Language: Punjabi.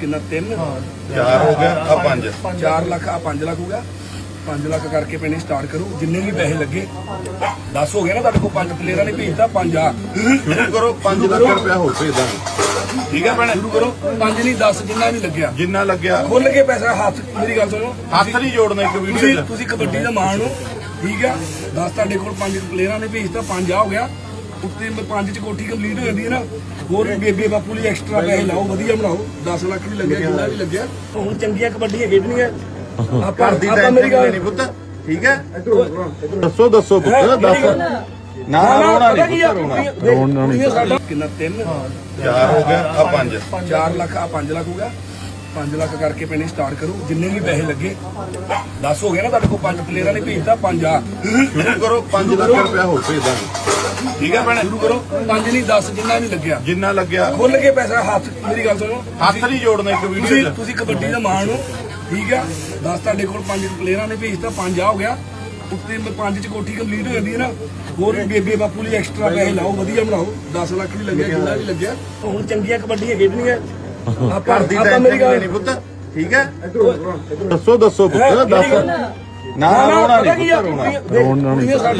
ਕਿੰਨਾ? 3 ਚਾਰ ਹੋ ਗਿਆ ਆ ਪੰਜ। 4 ਲੱਖ ਆ 5 ਲੱਖ ਹੋ ਗਿਆ। 5 ਲੱਖ ਕਰਕੇ ਪੈਣੇ ਸਟਾਰਟ ਕਰੋ। ਜਿੰਨੇ ਵੀ ਪੈਸੇ ਲੱਗੇ 10 ਹੋ ਗਏ ਨਾ ਤੁਹਾਡੇ ਕੋਲ? ਪੰਜ ਪਲੇਅਰਾਂ ਨੇ ਭੇਜਤਾ 5 ਆ। ਸ਼ੁਰੂ ਕਰੋ 5 ਲੱਖ ਰੁਪਇਆ ਹੋਰ ਭੇਜ ਦਾਂਗੇ ਠੀਕ ਹੈ ਭੈਣੇ ਸ਼ੁਰੂ ਕਰੋ। 5 ਨਹੀਂ 10 ਜਿੰਨਾ ਵੀ ਲੱਗਿਆ। ਜਿੰਨਾ ਲੱਗਿਆ। ਖੁੱਲ ਕੇ ਪੈਸਾ ਹੱਥ ਮੇਰੀ ਗੱਲ ਸੁਣੋ। ਹੱਥ ਨਹੀਂ ਜੋੜਨਾ ਇੱਕ ਵੀਡੀਓ ਤੁਸੀਂ 'ਚ। ਤੁਸੀਂ ਕਬੱਡੀ ਦਾ ਮਾਣ ਹੋ। ਠੀਕ ਆ? 10 ਤੁਹਾਡੇ ਕੋਲ ਪੰਜ ਪਲੇਅਰਾਂ ਨੇ ਭੇਜਤਾ ਪੰਜ ਆ ਹੋ ਗਿਆ। ਉੱਤੇ ਮੈਂ ਪੰਜ ਚ ਕੋਠੀ ਕੰਪਲੀਟ ਹੋ ਜਾਂਦੀ ਹੈ ਨਾ ਹੋਰ ਵੀ ਬੇਬੇ ਬਾਪੂ ਲਈ ਐਕਸਟਰਾ ਪੈਸੇ ਲਾਓ ਵਧੀਆ ਬਣਾਓ 10 ਲੱਖ ਵੀ ਲੱਗਿਆ ਜਿੰਨਾ ਵੀ ਲੱਗਿਆ। ਹੁਣ ਚੰਗੀਆਂ ਕਬੱਡੀਆਂ ਖੇਡਣੀਆਂ। ਆਪਾਂ ਦੀ ਟੈਨਸ਼ਨ ਗੱਲ ਲੈਣੀ ਪੁੱਤ ਠੀਕ ਹੈ? ਦੱਸੋ ਦੱਸੋ ਪੁੱਤ ਦੱਸ। ਨਾ ਰੋਣਾ ਨਹੀਂ? ਪੁੱਤ ਰੋਣਾ। ਰੋਣਾ ਨਹੀਂ ਸਾਡਾ ਕਿੰਨਾ 3 ਚਾਰ ਹੋ ਗਿਆ ਆ ਪੰਜ। 4 ਲੱਖ ਆ 5 ਲੱਖ ਹੋ ਗਿਆ। 5 ਲੱਖ ਕਰਕੇ ਪੈਣੇ ਸਟਾਰਟ ਕਰੋ ਜਿੰਨੇ ਵੀ ਪੈਸੇ ਲੱਗੇ। 10 ਹੋ ਗਏ ਨਾ ਤੁਹਾਡੇ ਕੋਲ ਪੰਜ ਪਲੇਅਰਾਂ ਨੇ ਭੇਜਤਾ ਪੰਜ ਆ। ਸ਼ੁਰੂ ਕਰੋ 5 ਲੱਖ ਰੁਪਇਆ ਹੋਰ ਭੇਜ ਦਾਂਗੇ। ਠੀਕ ਹੈ ਭੈਣੇ? ਸ਼ੁਰੂ ਕਰੋ। ਪੰਜ ਨਹੀਂ 10 ਜਿੰਨਾ ਵੀ ਲੱਗਿਆ। ਜਿੰਨਾ ਲੱਗਿਆ। ਖੁੱਲ ਕੇ ਪੈਸਾ ਹੱਥ ਮੇਰੀ ਗੱਲ ਸੁਣੋ। ਹੱਥ ਨਹੀਂ ਜੋੜਨਾ ਇੱਕ ਵੀਡੀਓ ਤੁਸੀਂ 'ਚ। ਤੁਸੀਂ ਕਬੱਡੀ ਦਾ ਮਾਣ ਹੋ ਠੀਕ ਆ? 10 ਤੁਹਾਡੇ ਕੋਲ ਪੰਜ ਪਲੇਅਰਾਂ ਨੇ ਭੇਜਤਾ ਪੰਜ ਆ ਹੋ ਗਿਆ। ਉੱਤੇ ਮੈਂ ਪੰਜ ਚ ਕੋਠੀ ਕੰਪਲੀਟ ਹੋ ਜਾਂਦੀ ਹੈ ਨਾ। ਹੋਰ ਵੀ ਬੇਬੇ ਬਾਪੂ ਲਈ ਐਕਸਟਰਾ ਪੈਸੇ ਲਾਓ ਵਧੀਆ ਬਣਾਓ। 10 ਲੱਖ ਵੀ ਲੱਗਿਆ ਜਿੰਨਾ ਵੀ ਲੱਗਿਆ। ਹੁਣ ਚੰਗੀਆਂ ਕਬੱਡੀਆਂ ਖੇਡਣੀਆਂ। ਆਪਾਂ ਘਰ ਦੀ ਆਪਾਂ ਮੇਰੀ ਟੈਨਸ਼ਨ ਗੱਲ ਲੈਣੀ ਪੁੱਤ ਠੀਕ ਹੈ? ਦੱਸੋ ਦੱਸੋ ਪੁੱਤ ਦੱਸ। ਨਾ ਪਤਾ ਰੋਣਾ ਨਹੀਂ? ਪੁੱਤ ਰੋਣਾ। ਰੋਣਾ ਨਹੀਂ ਸਾਡਾ